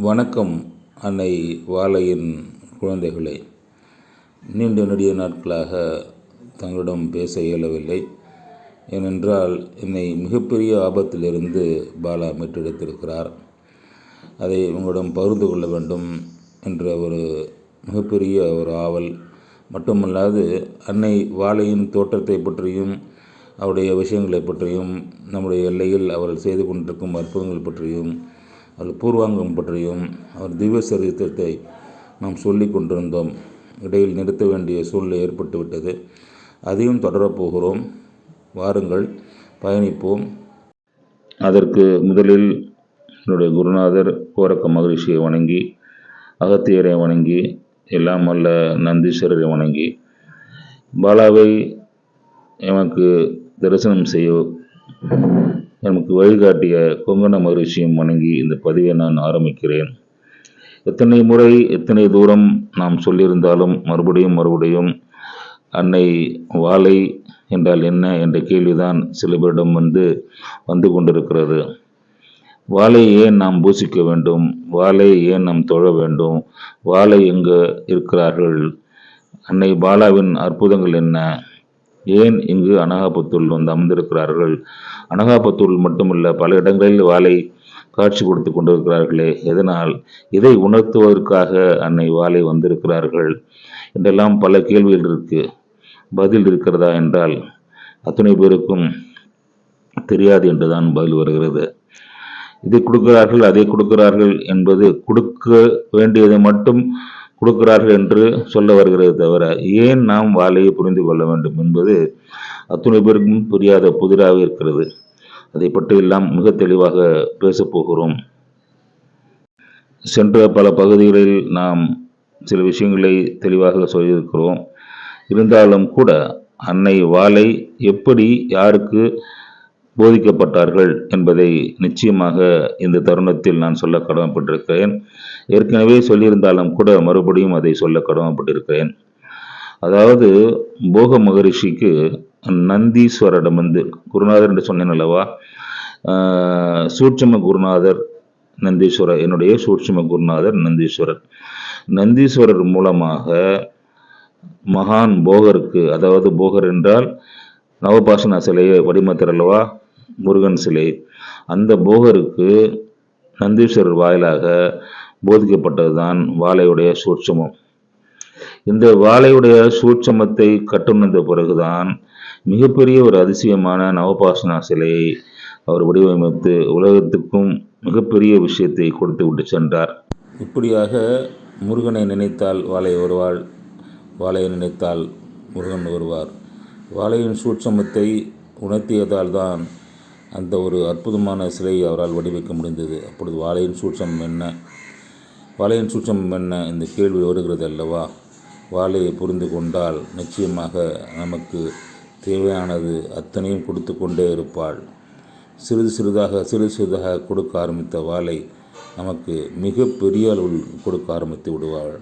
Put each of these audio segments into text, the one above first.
வணக்கம் அன்னை வாலையின் குழந்தைகளே. நீண்ட நெடிய நாட்களாக தங்களிடம் பேச இயலவில்லை. ஏனென்றால் என்னை மிகப்பெரிய ஆபத்திலிருந்து பாலா மீட்டெடுத்திருக்கிறார். அதை உங்களிடம் பகிர்ந்து கொள்ள வேண்டும் என்ற ஒரு மிகப்பெரிய ஒரு ஆவல். மட்டுமல்லாது அன்னை வாழையின் தோற்றத்தை பற்றியும் அவருடைய விஷயங்களை பற்றியும் நம்முடைய எல்லையில் அவர் செய்து கொண்டிருக்கும் அற்புதங்கள் பற்றியும் அவர் பூர்வாங்கம் பற்றியும் அவர் திவ்ய சரித்திரத்தை நாம் சொல்லி கொண்டிருந்தோம். இடையில் நிறுத்த வேண்டிய சூழ்நிலை ஏற்பட்டுவிட்டது அதையும் தொடரப்போகிறோம் வாருங்கள் பயணிப்போம். அதற்கு முதலில் என்னுடைய குருநாதர் கோரக்க மகரிஷியை வணங்கி அகத்தியரை வணங்கி எல்லாம் அல்ல நந்தீஸ்வரரை வணங்கி பாலாவை எமக்கு தரிசனம் செய்ய நமக்கு வழிகாட்டிய கொங்கண மகரிஷியும் வணங்கி இந்த பதிவை நான் ஆரம்பிக்கிறேன். எத்தனை முறை எத்தனை தூரம் நாம் சொல்லியிருந்தாலும் மறுபடியும் மறுபடியும் அன்னை வாழை என்றால் என்ன என்ற கேள்விதான் சில பேரிடம் வந்து வந்து கொண்டிருக்கிறது. வாழை ஏன் நாம் பூசிக்க வேண்டும்? வாழை ஏன் நாம் தொழ வேண்டும்? வாழை எங்கு இருக்கிறார்கள்? அன்னை பாலாவின் அற்புதங்கள் என்ன? ஏன் இங்கு அனகாபுத்தூர் வந்து அமர்ந்திருக்கிறார்கள்? அனகாபுத்தூர் மட்டுமல்ல பல இடங்களில் வாளை காட்சி கொடுத்து கொண்டிருக்கிறார்களே. எதனால்? இதை உணர்த்துவதற்காக அன்னை வாளை வந்திருக்கிறார்கள் என்றெல்லாம் பல கேள்விகள் இருக்கு. பதில் இருக்கிறதா என்றால் அத்தனை பேருக்கும் தெரியாது என்றுதான் பதில் வருகிறது. இதை கொடுக்கிறார்கள் அதை கொடுக்கிறார்கள் என்பது கொடுக்க வேண்டியதை மட்டும் கொடுக்கிறார்கள் என்று சொல்ல வருகிறது தவிர ஏன் நாம் வாழையை புரிந்து கொள்ள வேண்டும் என்பது அத்துணை பேருக்கும் புரியாத புதிராக இருக்கிறது. அதை பற்றியெல்லாம் மிக தெளிவாக பேசப்போகிறோம் சென்ற பல பகுதிகளில் நாம் சில விஷயங்களை தெளிவாக சொல்லியிருக்கிறோம். இருந்தாலும் கூட அன்னை வாழை எப்படி யாருக்கு போதிக்கப்பட்டார்கள் என்பதை நிச்சயமாக இந்த தருணத்தில் நான் சொல்ல கடமைப்பட்டிருக்கிறேன். ஏற்கனவே சொல்லியிருந்தாலும் கூட மறுபடியும் அதை சொல்ல கடமைப்பட்டிருக்கிறேன். அதாவது போக மகரிஷிக்கு நந்தீஸ்வரிடம் வந்து குருநாதர் என்று சொன்னேன் அல்லவா? சூட்சம குருநாதர் நந்தீஸ்வரர் என்னுடைய சூட்சம குருநாதர் நந்தீஸ்வரர். நந்தீஸ்வரர் மூலமாக மகான் போகருக்கு அதாவது போகர் என்றால் நவபாசன சிலை வடிமத்தர் அல்லவா முருகன் சிலை. அந்த போகருக்கு நந்தீஸ்வரர் வாயிலாக போதிக்கப்பட்டது தான் வாழையுடைய சூட்சமம். இந்த வாழையுடைய சூட்சமத்தை கட்டுணர்ந்த பிறகுதான் மிகப்பெரிய ஒரு அதிசயமான நவபாசனா சிலையை அவர் வடிவமைத்து உலகத்துக்கும் மிகப்பெரிய விஷயத்தை கொடுத்து விட்டு சென்றார். இப்படியாக முருகனை நினைத்தால் வாழை வருவாள் வாழையை நினைத்தால் முருகன் வருவார். வாழையின் சூட்சமத்தை உணர்த்தியதால் தான் அந்த ஒரு அற்புதமான சிலை அவரால் வடிவமைக்க முடிந்தது. அப்பொழுது வாழையின் சூட்சம் என்ன? வாழையின் சூட்சம் என்ன? இந்த கேள்வி வருகிறது அல்லவா வாழையை புரிந்து கொண்டால் நிச்சயமாக நமக்கு தேவையானது அத்தனையும் கொடுத்து கொண்டே இருப்பாள். சிறிது சிறிதாக சிறிது சிறிதாக கொடுக்க ஆரம்பித்த வாழை நமக்கு மிக பெரிய அளவில் கொடுக்க ஆரம்பித்து விடுவாள்.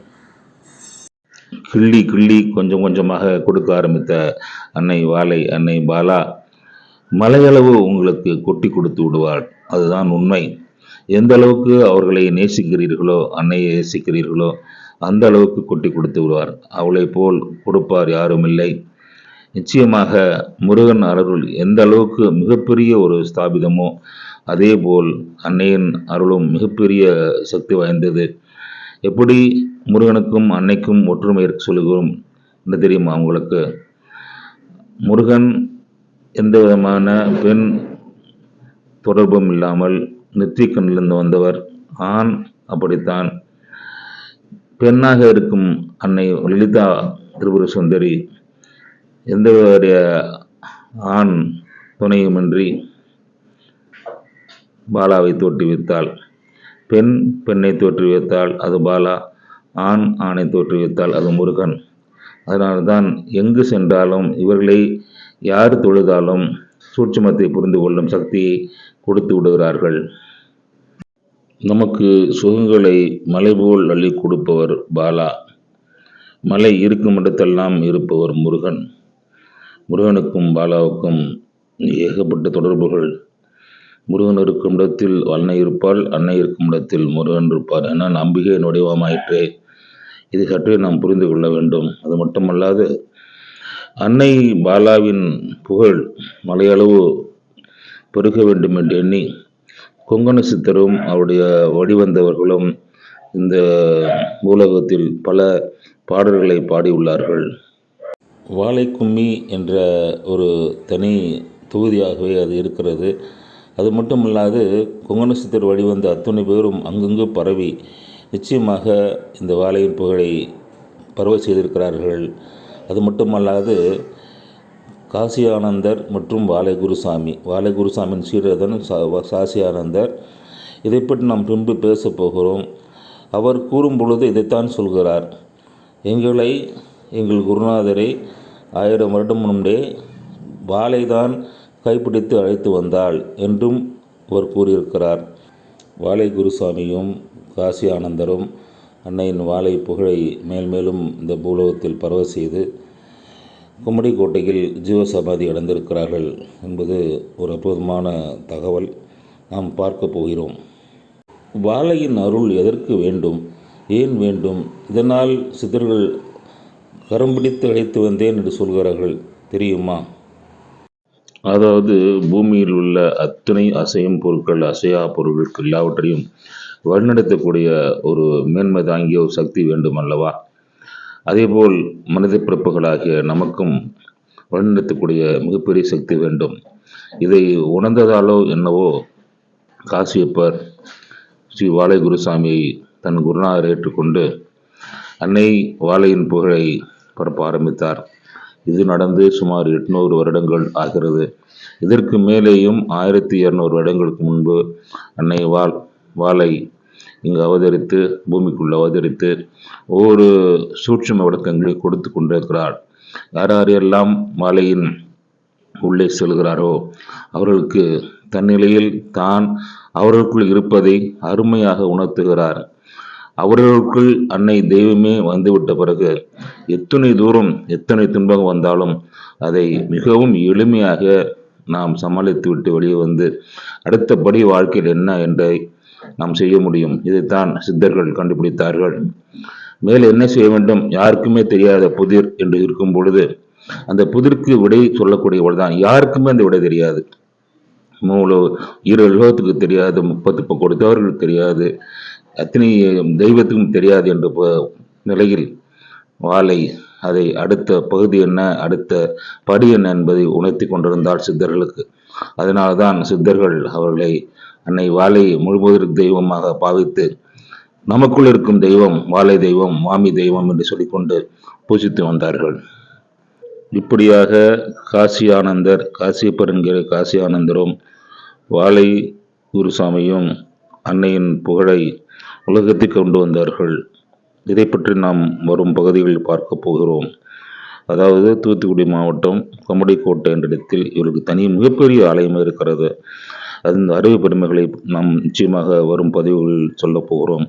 கிள்ளி கிள்ளி கொஞ்சம் கொஞ்சமாக கொடுக்க ஆரம்பித்த அன்னை வாலை அன்னை பாலா மலையளவு உங்களுக்கு கொட்டி கொடுத்து விடுவாள். அதுதான் உண்மை. எந்த அளவுக்கு அவர்களை நேசிக்கிறீர்களோ அன்னையை நேசிக்கிறீர்களோ அந்த அளவுக்கு கொட்டி கொடுத்து விடுவார். அவளை போல் கொடுப்பார் யாரும் இல்லை நிச்சயமாக முருகன் அருள் எந்த அளவுக்கு மிகப்பெரிய ஒரு ஸ்தாபிதமோ அதே போல் அன்னையின் அருளும் மிகப்பெரிய சக்தி வாய்ந்தது. எப்படி முருகனுக்கும் அன்னைக்கும் ஒற்றுமை சொல்லுகிறோம்? என்று தெரியுமா உங்களுக்கு? முருகன் எந்த விதமான பெண் தொடர்பும் இல்லாமல் நெற்றிக்கண்ணிலிருந்து வந்தவர். ஆண் அப்படித்தான். பெண்ணாக இருக்கும் அன்னை லலிதா திரிபுர சுந்தரி எந்த ஆண் துணையுமின்றி பாலாவை தோற்றுவித்தாள் பெண் பெண்ணை தோற்றுவித்தால் அது பாலா ஆண் ஆணை தோற்றுவித்தால் அது முருகன். அதனால்தான் எங்கு சென்றாலும் இவர்களை யார் தொழுதாலும் சூட்சுமத்தை புரிந்து கொள்ளும் சக்தியை கொடுத்து விடுகிறார்கள். நமக்கு சுகங்களை மலை போல் அள்ளி கொடுப்பவர் பாலா. மலை இருக்கும் இடத்தெல்லாம் இருப்பவர் முருகன். முருகனுக்கும் பாலாவுக்கும் ஏகப்பட்ட தொடர்புகள். முருகன் இருக்கும் இடத்தில் அன்னை இருப்பாள் அன்னை இருக்கும் இடத்தில் முருகன் இருப்பார் என நம்பிக்கையின் வடிவமாயிற்றே இது சற்றே நாம் புரிந்து கொள்ள வேண்டும். அது மட்டுமல்லாது அன்னை பாலாவின் புகழ் மலையளவு பெருக வேண்டும் என்று எண்ணி கொங்கண சித்தரும் அவருடைய வழிவந்தவர்களும் இந்த நூலகத்தில் பல பாடல்களை பாடியுள்ளார்கள். வாழைக்கும்மி என்ற ஒரு தனி தொகுதியாகவே அது இருக்கிறது. அது மட்டுமல்லாது கொங்கண சித்தர் வழிவந்த அத்துணை பேரும் அங்கங்கு பரவி நிச்சயமாக இந்த வாழையின் புகழை பரவ செய்திருக்கிறார்கள். அது மட்டுமல்லாது காசி ஆனந்தர் மற்றும் வாலை குருசாமி சீரதன் குருசாமியின் சாசி ஆனந்தர் இதை பற்றி நாம் பின்பு பேசப் போகிறோம். அவர் கூறும் பொழுது இதைத்தான் சொல்கிறார். எங்களை எங்கள் குருநாதரை ஆயிரம் வருடம் முன்பே வாளைதான் கைப்பிடித்து அழைத்து வந்தாள் என்றும் அவர் கூறியிருக்கிறார். வாலை குருசாமியும் காசி ஆனந்தரும் அன்னையின் வாழை புகழை மேல்மேலும் இந்த பூலோகத்தில் பரவ செய்து கும்மடி கோட்டையில் ஜீவசமாதி அடைந்திருக்கிறார்கள் என்பது ஒரு அற்புதமான தகவல் நாம் பார்க்க போகிறோம். வாழையின் அருள் எதற்கு வேண்டும்? ஏன் வேண்டும்? இதனால் சித்தர்கள் கரம் பிடித்து அழைத்து வந்தேன் என்று சொல்கிறார்கள். தெரியுமா? அதாவது பூமியில் உள்ள அத்தனை அசையும் பொருட்கள் அசையா பொருட்களுக்கு எல்லாவற்றையும் வழிநடத்தக்கூடிய ஒரு மேன்மை தாங்கிய ஒரு சக்தி வேண்டும் அல்லவா அதேபோல் மனித பிறப்புகளாகிய நமக்கும் வழிநடத்தக்கூடிய மிகப்பெரிய சக்தி வேண்டும். இதை உணர்ந்ததாலோ என்னவோ காசியப்பர் ஸ்ரீ வாழை குருசாமியை தன் குருநாதர் ஏற்றுக்கொண்டு அன்னை வாழையின் புகழை பரப்ப ஆரம்பித்தார். இது நடந்து சுமார் எட்நூறு வருடங்கள் ஆகிறது. இதற்கு மேலேயும் ஆயிரத்தி இரநூறு வருடங்களுக்கு முன்பு அன்னை வாள் வாளை இங்கு அவதரித்து பூமிக்குள் அவதரித்து ஒவ்வொரு சூட்சும விளக்கங்களை கொடுத்து கொண்டிருக்கிறார். யார் யாரெல்லாம் மாலையின் உள்ளே செல்கிறாரோ அவர்களுக்கு தன்னிலையில் தான் அவர்களுக்குள் இருப்பதை அருமையாக உணர்த்துகிறார். அவர்களுக்குள் அன்னை தெய்வமே வந்துவிட்ட பிறகு எத்தனை தூரம் எத்தனை துன்பம் வந்தாலும் அதை மிகவும் எளிமையாக நாம் சமாளித்து விட்டு வெளியே வந்து அடுத்தபடி வாழ்க்கையில் என்ன என்றை நாம் செய்ய முடியும். இதைத்தான் சித்தர்கள் கண்டுபிடித்தார்கள். மேல் என்ன செய்ய வேண்டும்? யாருக்குமே தெரியாத புதிர் என்று இருக்கும் பொழுது அந்த புதிருக்கு விடை சொல்லக்கூடியவள் தான் யாருக்குமே அந்த விடை தெரியாது. மூலோ இரு உலகத்துக்கு தெரியாது முப்பத்து கொடுத்தவர்களுக்கு தெரியாது அத்தனை தெய்வத்துக்கும் தெரியாது என்ற நிலையில் வாளை அதை அடுத்த பகுதி என்ன அடுத்த படி என்ன என்பதை உணர்த்தி கொண்டிருந்தால் சித்தர்களுக்கு. அதனால்தான் சித்தர்கள் அவர்களை அன்னை வாழை முழுமுதற் தெய்வமாக பாவித்து நமக்குள் இருக்கும் தெய்வம் வாழை தெய்வம் மாமி தெய்வம் என்று சொல்லிக்கொண்டு பூஜித்து வந்தார்கள். இப்படியாக காசி ஆனந்தர் காசியப்பர் என்கிற காசி ஆனந்தரும் வாழை குருசாமியும் அன்னையின் புகழை உலகத்தை கொண்டு வந்தார்கள். இதை பற்றி நாம் வரும் பகுதிகளில் பார்க்க போகிறோம். அதாவது தூத்துக்குடி மாவட்டம் கொம்மடிக்கோட்டை என்ற இடத்தில் இவருக்கு தனி மிகப்பெரிய ஆலயம் இருக்கிறது. அந்த அறிவு பெருமைகளை நாம் நிச்சயமாக வரும் பதிவுகளில் சொல்லப் போகிறோம்.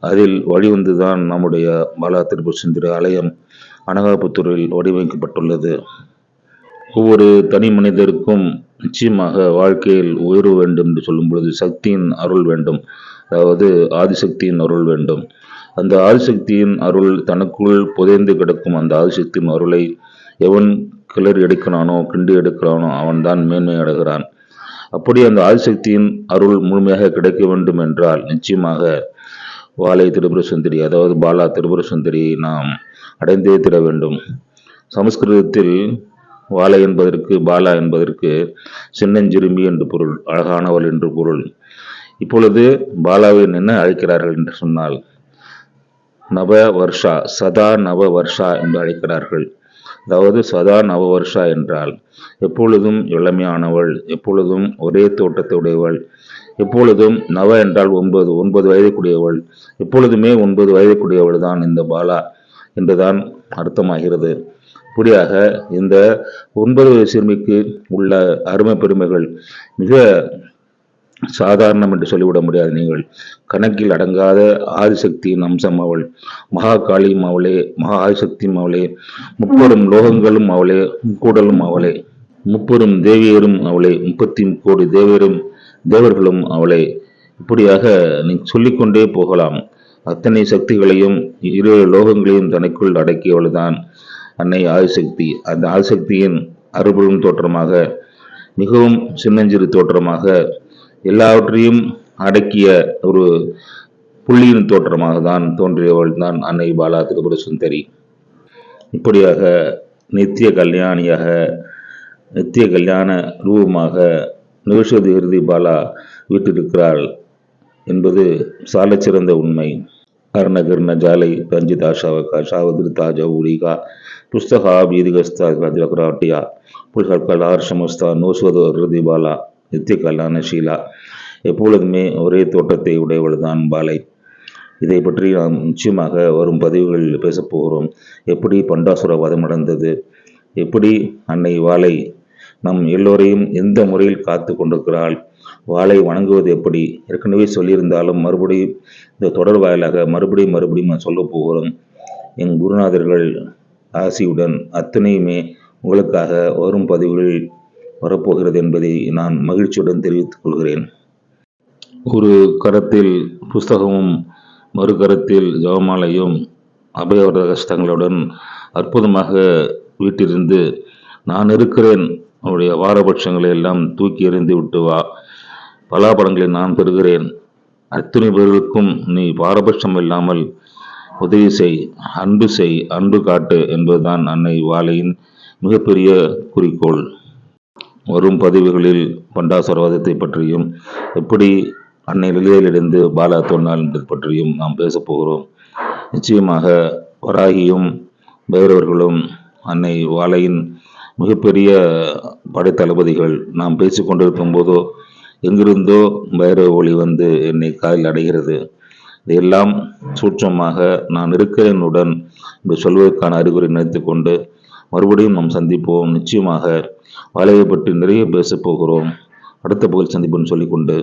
அதில் வழிவந்துதான் நம்முடைய பாலா திருப்பூர் ஆலயம் அனகாபுத்தூரில் வடிவமைக்கப்பட்டுள்ளது. ஒவ்வொரு தனி மனிதருக்கும் நிச்சயமாக வாழ்க்கையில் உயர்வு வேண்டும் என்று சொல்லும் பொழுது சக்தியின் அருள் வேண்டும். அதாவது ஆதிசக்தியின் அருள் வேண்டும். அந்த ஆதிசக்தியின் அருள் தனக்குள் புதைந்து கிடக்கும் அந்த ஆதிசக்தியின் அருளை எவன் கிளறி எடுக்கிறானோ கிண்டி எடுக்கிறானோ அவன்தான் மேன்மை அடைகிறான். அப்படி அந்த ஆதிசக்தியின் அருள் முழுமையாக கிடைக்க வேண்டும் என்றால் நிச்சயமாக வாழை திரிபுர சுந்தரி அதாவது பாலா திரிபுர சுந்தரியை நாம் அடைந்தே தீர வேண்டும். சமஸ்கிருதத்தில் வாழை என்பதற்கு பாலா என்பதற்கு சின்னஞ்சிறுமி என்று பொருள் அழகானவள் என்று பொருள். இப்பொழுது பாலாவை என்ன அழைக்கிறார்கள் என்று சொன்னால் நவ வர்ஷா சதா நவ வர்ஷா என்று அழைக்கிறார்கள். அதாவது சதா நவ வர்ஷா என்றால் எப்பொழுதும் இளமையானவள் எப்பொழுதும் ஒரே தோட்டத்துடையவள் எப்பொழுதும் நவ என்றால் ஒன்பது ஒன்பது வயதுக்குடையவள் எப்பொழுதுமே ஒன்பது வயதுக்குடையவள் தான் இந்த பாலா என்றுதான் அர்த்தமாகிறது. இப்படியாக இந்த ஒன்பது வயது சிறுமிக்கு உள்ள அருமை பெருமைகள் மிக சாதாரணம் என்று சொல்லிவிட முடியாது. நீங்கள் கணக்கில் அடங்காத ஆதிசக்தியின் அம்சம் அவள். மகா காளியும் அவளே மகா ஆதிசக்தியும் அவளே முப்பெரும் லோகங்களும் அவளே முக்கூடலும் அவளே முப்பெரும் தேவியரும் அவளே முப்பத்தி கோடி தேவியரும் தேவர்களும் அவளே. இப்படியாக நீ சொல்லிக்கொண்டே போகலாம். அத்தனை சக்திகளையும் இரு லோகங்களையும் தனக்குள் அடக்கியவள்தான் அன்னை ஆதிசக்தி. அந்த ஆதிசக்தியின் அறுபடும் தோற்றமாக மிகவும் சின்னஞ்சிறு தோற்றமாக எல்லாவற்றையும் அடக்கிய ஒரு புள்ளியின் தோற்றமாக தான் தோன்றியவள் தான் அன்னை பாலா திரிபுர சுந்தரி இப்படியாக நித்திய கல்யாணியாக நித்திய கல்யாண ரூபமாக நிகழ்ச்சி இறுதி பாலா வீட்டிருக்கிறாள் என்பது சாலச்சிறந்த உண்மை. கர்ணகிர்ண ஜாலை ரஞ்சிதா ஷாவகா ஷாவதிருத்தா ஜவுடிகா புஸ்தகா பீதிகஸ்தா கஜகராட்டியா புல்கற்கலார் சமஸ்தா நோசுவதோ ஹிருதி பாலா. நித்தியக்கல்லான ஷீலா. எப்பொழுதுமே ஒரே தோட்டத்தை உடையவள் தான் பாலை. இதை பற்றி நாம் நிச்சயமாக வரும் பதிவுகளில் பேசப்போகிறோம் எப்படி பண்டாசுர வதம் நடந்தது? எப்படி அன்னை வாளை நம் எல்லோரையும் எந்த முறையில் காத்து கொண்டிருக்கிறாள்? வாளை வணங்குவது எப்படி? ஏற்கனவே சொல்லியிருந்தாலும் மறுபடியும் இந்த தொடர் வாயிலாக மறுபடியும் மறுபடியும் நான் சொல்ல போகிறோம். என் குருநாதர்கள் ஆசியுடன் அத்தனையுமே உங்களுக்காக வரும் பதிவுகளில் வரப்போகிறது என்பதை நான் மகிழ்ச்சியுடன் தெரிவித்துக் கொள்கிறேன். ஒரு கரத்தில் புஸ்தகமும் மறுகரத்தில் ஜவமாலையும் அபயவரத கஷ்டங்களுடன் அற்புதமாக வீட்டிலிருந்து நான் இருக்கிறேன். அவருடைய வாரபட்சங்களை எல்லாம் தூக்கி எறிந்து விட்டு வா. பலாபலங்களை நான் பெறுகிறேன். அத்தனை பேர்களுக்கும் நீ பாரபட்சம் இல்லாமல் உதவி செய் அன்பு செய் அன்பு காட்டு என்பதுதான் அன்னை வாழையின் மிகப்பெரிய குறிக்கோள். வரும் பதிவுகளில் பண்டாசுரவாதத்தை பற்றியும் எப்படி அன்னை லலிதையிலிருந்து பாலா தொன்னால் என்பது பற்றியும் நாம் பேசப் போகிறோம். நிச்சயமாக வராகியும் பைரவர்களும் அன்னை வாழையின் மிகப்பெரிய படைத்தளபதிகள். நாம் பேசிக்கொண்டிருக்கும் போதோ எங்கிருந்தோ பைரவ ஒளி வந்து என்னை காதில் அடைகிறது. இதையெல்லாம் சூட்சமாக நான் இருக்கிறேனுடன் என்று சொல்வதற்கான அறிகுறி நினைத்து கொண்டு மறுபடியும் நாம் சந்திப்போம். நிச்சயமாக வாழையை பற்றி நிறைய பேசப் போகிறோம். அடுத்த பகல் சந்திப்புன்னு சொல்லிக்கொண்டு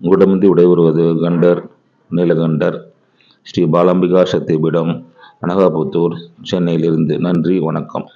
உங்களிடமிருந்து விடைபெறுவது கண்டர் நீலகண்டர் ஸ்ரீ பாலாம்பிகா சக்திபீடம் அனகாபுத்தூர் சென்னையிலிருந்து. நன்றி வணக்கம்.